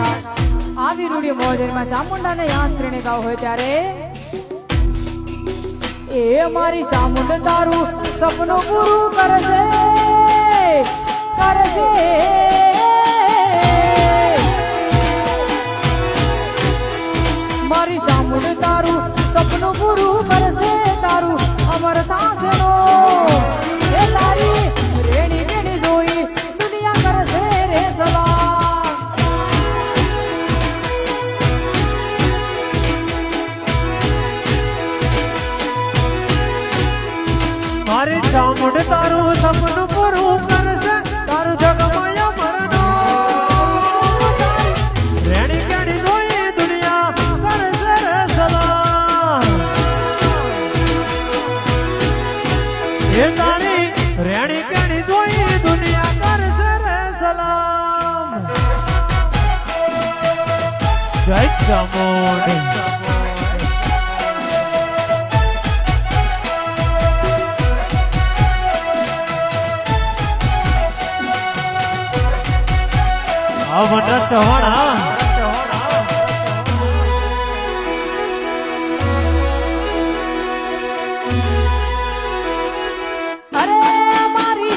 આવી રૂડી મોજરમાં ચામુંડાને યાદ ગાવ હોય ત્યારે, એ મારી ચામુંડ તારું સપનું પૂરું કરશે કરશે મારી ચામુંડ તારું સપનું પૂરું કરશે તારું સપનું પૂરું કરશે. તારું જગમયા મરનો રેણી કેણી જોઈ દુનિયા કરશે રે સલામ એ તારી રેણી કેણી જોઈ દુનિયા કરશે રે સલામ. જય ચામુંડ આ વનરાજ ચૌહાણ હા અરે મારી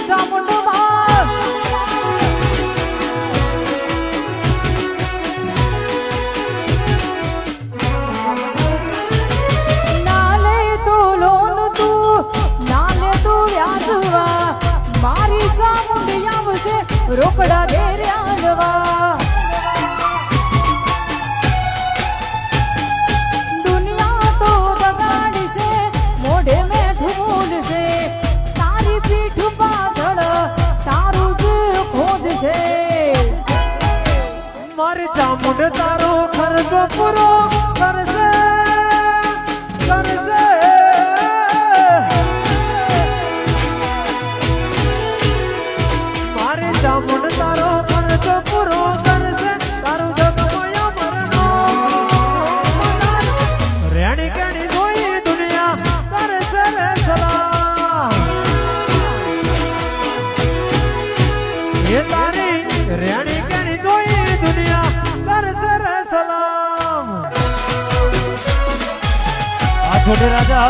આવશે રોકડા ઘેર મારી ચામુંડ તારો ખર્ચો પૂરો કરશે કરશે. મારી ચામુંડ તારો ખર્ચો પૂરો કરશે, તારું જગમયો મરનો રેણી કેણી જોઈ દુનિયા કરશે રે સલા એ તારી રેણી સલામ. આ છોટે રાજા